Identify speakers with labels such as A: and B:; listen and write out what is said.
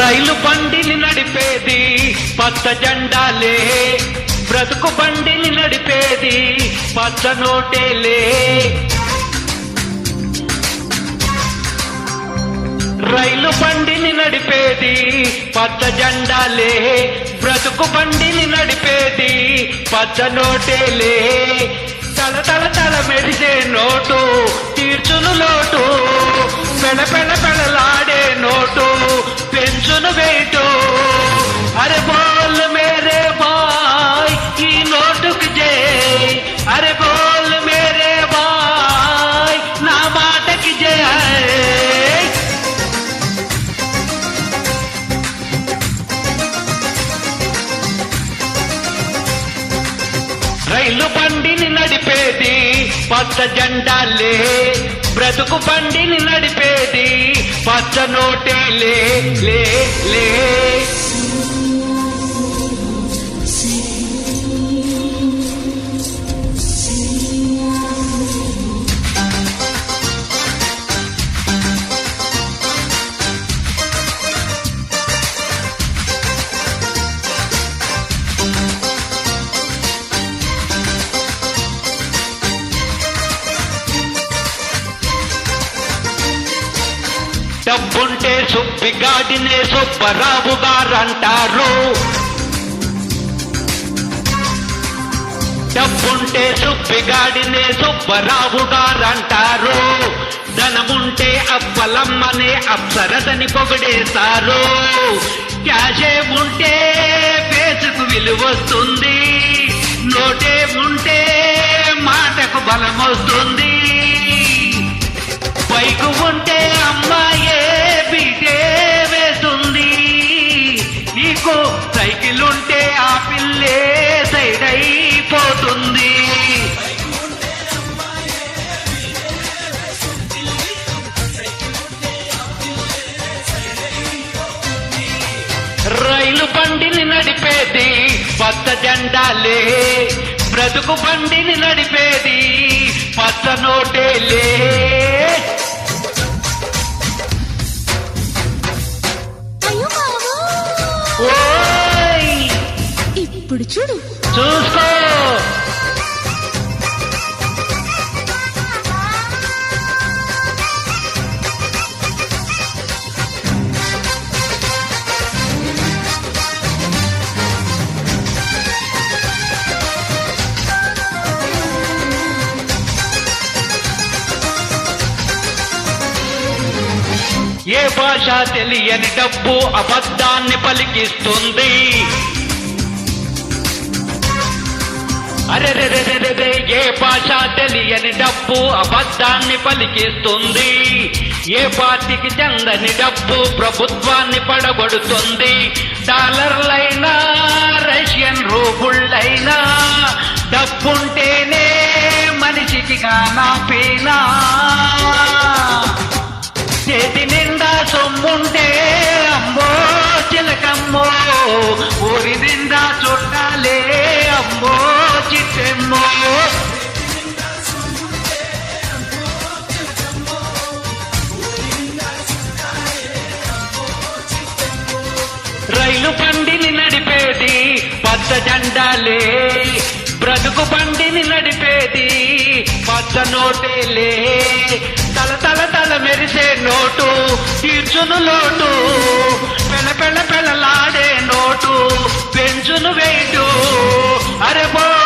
A: రైలు బండిని నడిపేది పచ్చ జెండాలే. బ్రతుకు బండిని నడిపేది పచ్చ నోటేలే. రైలు బండిని నడిపేది పచ్చ జెండాలే. బ్రతుకు బండిని నడిపేది పచ్చ నోటేలే. తల తల తల మెరిసే రైలు బండిని నడిపేది పచ్చ జెండాలే బ్రతుకు బండిని నడిపేది పచ్చ నోటేలే లే లే. డబ్బుంటే సుబ్బిగాడినే సుబ్బరావు గారంటారు. డబ్బుంటే సుబ్బిగాడినే సుబ్బరావు గారంటారు. ధనముంటే అప్పలమ్మనే అప్సరదని పొగిడేస్తారు క్యాషే ఉంటే పేసుకు విలువస్తుంది. నోటే ఉంటే మాటకు బలం సైకిల్ ఉంటే ఆ పిల్లే సైడ్ అయిపోతుంది రైలు బండిని నడిపేది పచ్చ జెండాలే. బ్రతుకు బండిని నడిపేది పచ్చ నోటేలే.
B: ఇప్పుడు చూడు.
A: చూసుకో! ఏ భాష తెలియని డబ్బు అబద్ధాన్ని పలికిస్తుంది. అరెరెరెరెరె ఏ భాష తెలియని డబ్బు అబద్ధాన్ని పలికిస్తుంది? ఏ పార్టీకి చెందని డబ్బు ప్రభుత్వాన్ని పడగొడుతుంది? డాలర్లైనా రష్యన్ రూబుళ్ళైనా డబ్బుంటేనే మనిషికి కానా పీనా? చేతి నిండా సొమ్ముంటే ఊరి నిండా చుట్టాలే అమ్మో చిట్టెమ్మో. రైలు పండిని నడిపేది పచ్చ జెండాలే బ్రతుకు పండిని నడిపేది పచ్చ నోటేలే. తల తల తల మెరిసే నోటు తీర్చును లోటు పెళ్ళ పెళ్ళ పెళ్ళలా పెంచును వేటు. అరే బో